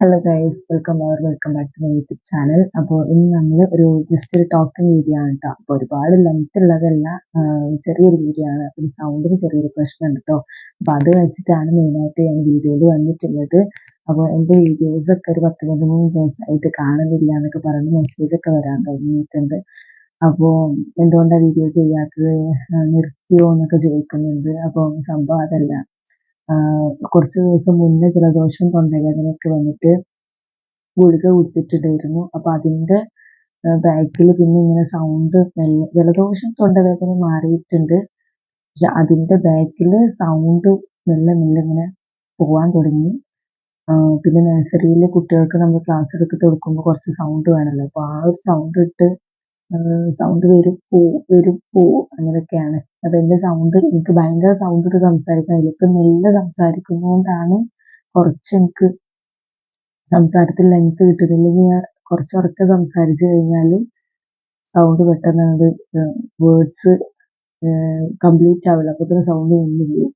Hello guys welcome or welcome back to my YouTube channel അപ്പോൾ ഇന്ന് നമ്മൾ ഒരു ജസ്റ്റ് ഒരു ടോക്കിംഗ് വീഡിയോ ആണ് കേട്ടോ അപ്പോൾ ഒരുപാട് ലെങ്ത് ഉള്ളതല്ല ചെറിയൊരു വീഡിയോ ആണ്. അപ്പം സൗണ്ടിന് ചെറിയൊരു പ്രശ്നമുണ്ട് കേട്ടോ അപ്പോൾ അത് വെച്ചിട്ടാണ് മെയിനായിട്ട് ഞാൻ വീഡിയോയിൽ വന്നിട്ടുള്ളത്. അപ്പോൾ എന്റെ വീഡിയോസൊക്കെ ഒരു പത്ത് പതിമൂന്ന് ദിവസമായിട്ട് കാണുന്നില്ല എന്നൊക്കെ പറഞ്ഞ് മെസ്സേജ് ഒക്കെ വരാൻ തുടങ്ങിയിട്ടുണ്ട്. അപ്പോൾ എന്തുകൊണ്ടാണ് വീഡിയോ ചെയ്യാത്തത്? നിർത്തിയോ എന്നൊക്കെ ചോദിക്കുന്നുണ്ട്. അപ്പോൾ സംഭവം അതല്ല. കുറച്ച് ദിവസം മുന്നേ ജലദോഷം തൊണ്ടവേദനയൊക്കെ വന്നിട്ട് ഗുളിക കുടിച്ചിട്ടുണ്ടായിരുന്നു. അപ്പൊ അതിന്റെ ബാക്കിൽ പിന്നെ ഇങ്ങനെ സൗണ്ട് മെല്ലെ ജലദോഷം തൊണ്ടവേദന മാറിയിട്ടുണ്ട്. പക്ഷെ അതിന്റെ ബാക്കിൽ സൗണ്ട് മെല്ലെ മെല്ലെ ഇങ്ങനെ പോവാൻ തുടങ്ങി. പിന്നെ നഴ്സറിയിലെ കുട്ടികൾക്ക് നമ്മൾ ക്ലാസ് എടുത്ത് കൊടുക്കുമ്പോൾ കുറച്ച് സൗണ്ട് വേണമല്ലോ അപ്പൊ ആ ഒരു സൗണ്ട് ഇട്ട് സൗണ്ട് വരും പോ വരും പോ അങ്ങനെയൊക്കെയാണ്. അപ്പൊ സൗണ്ട് എനിക്ക് ഭയങ്കര സൗണ്ട് ഇട്ട് സംസാരിക്കാൻ ഇപ്പം മെല്ലെ സംസാരിക്കുന്നതുകൊണ്ടാണ് കുറച്ച് എനിക്ക് സംസാരത്തിൽ ലെങ്ത് കിട്ടുന്നത്. ഇല്ലെങ്കിൽ ഞാൻ കുറച്ച് ഉറക്കെ സംസാരിച്ചു കഴിഞ്ഞാൽ സൗണ്ട് പെട്ടെന്ന് അത് വേർഡ്സ് കംപ്ലീറ്റ് ആവില്ല. അപ്പോഴത്തേനും സൗണ്ട് നിന്ന് പോകും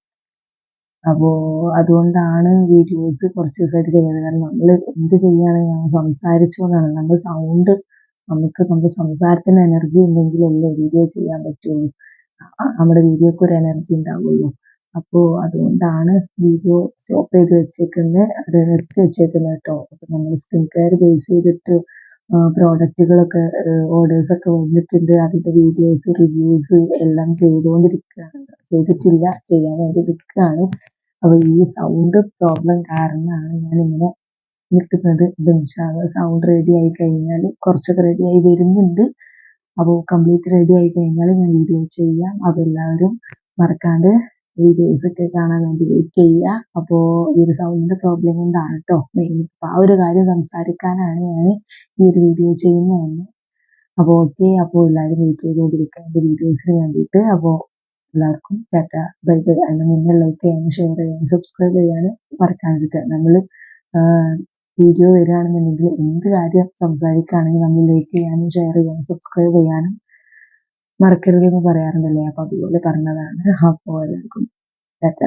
അപ്പോ അതുകൊണ്ടാണ് വീഡിയോസ് കുറച്ച് ദിവസമായിട്ട് ചെയ്യുന്നത് കാരണം നമ്മൾ എന്ത് ചെയ്യുകയാണെങ്കിൽ നമ്മൾ സംസാരിച്ചുകൊണ്ടാണ്. നമ്മൾ സൗണ്ട് നമുക്ക് നമ്മുടെ സംസാരത്തിന് എനർജി ഉണ്ടെങ്കിലല്ലേ വീഡിയോ ചെയ്യാൻ പറ്റുള്ളൂ. നമ്മുടെ വീഡിയോക്ക് ഒരു എനർജി ഉണ്ടാവുള്ളൂ. അപ്പോ അതുകൊണ്ടാണ് വീഡിയോ സ്റ്റോപ്പ് ചെയ്ത് വെച്ചേക്കുന്നത് അത് നിർത്തി വെച്ചേക്കുന്നത് കേട്ടോ. അപ്പൊ നമ്മൾ സ്കിൻ കെയർ ബേസ് ചെയ്തിട്ട് പ്രോഡക്റ്റുകളൊക്കെ ഓർഡേഴ്സ് ഒക്കെ വന്നിട്ടുണ്ട്. അതിന്റെ വീഡിയോസ് റിവ്യൂസ് എല്ലാം ചെയ്തുകൊണ്ടിരിക്കുകയാണ് ചെയ്തിട്ടില്ല. ചെയ്യാൻ വേണ്ടി നിൽക്കുകയാണ് അപ്പോൾ ഈ സൗണ്ട് പ്രോബ്ലം കാരണമാണ് ഞാനിങ്ങനെ നിൽക്കുന്നത് ബെഞ്ചാണ് സൗണ്ട് റെഡി ആയി കഴിഞ്ഞാൽ കുറച്ചൊക്കെ റെഡി ആയി വരുന്നുണ്ട്. അപ്പോൾ കംപ്ലീറ്റ് റെഡി ആയി കഴിഞ്ഞാൽ ഞാൻ വീഡിയോ ചെയ്യാം. അപ്പോൾ എല്ലാവരും മറക്കാണ്ട് വീഡിയോസ് ഒക്കെ കാണാൻ വേണ്ടി വെയിറ്റ് ചെയ്യുക. അപ്പോൾ ഈ ഒരു സൗണ്ടിന്റെ പ്രോബ്ലം കൊണ്ടാണ് കേട്ടോ ആ ഒരു കാര്യം സംസാരിക്കാനാണ് ഞാൻ ഈ ഒരു വീഡിയോ ചെയ്യുന്നത് തന്നെ അപ്പോൾ ഓക്കെ അപ്പോൾ എല്ലാവരും വെയിറ്റ് ചെയ്തുകൊണ്ടിരിക്കുക എന്റെ വീഡിയോസിന് വേണ്ടിയിട്ട്. അപ്പോൾ എല്ലാവർക്കും ടാറ്റ ബൈ ബൈ. അതിന് മുന്നേ ലൈക്ക് ചെയ്യാനും ഷെയർ ചെയ്യാനും സബ്സ്ക്രൈബ് ചെയ്യാനും മറക്കാതിരിക്കുക. നമ്മൾ വീഡിയോ വരികയാണെന്നുണ്ടെങ്കിൽ എന്ത് കാര്യം സംസാരിക്കുകയാണെങ്കിൽ നമ്മൾ ലൈക്ക് ചെയ്യാനും ഷെയർ ചെയ്യാനും സബ്സ്ക്രൈബ് ചെയ്യാനും മറക്കരുതെന്ന് പറയാറുണ്ടല്ലേ? അപ്പൊ അതുപോലെ പറഞ്ഞതാണ്. അപ്പോൾ എല്ലാവർക്കും ടാറ്റ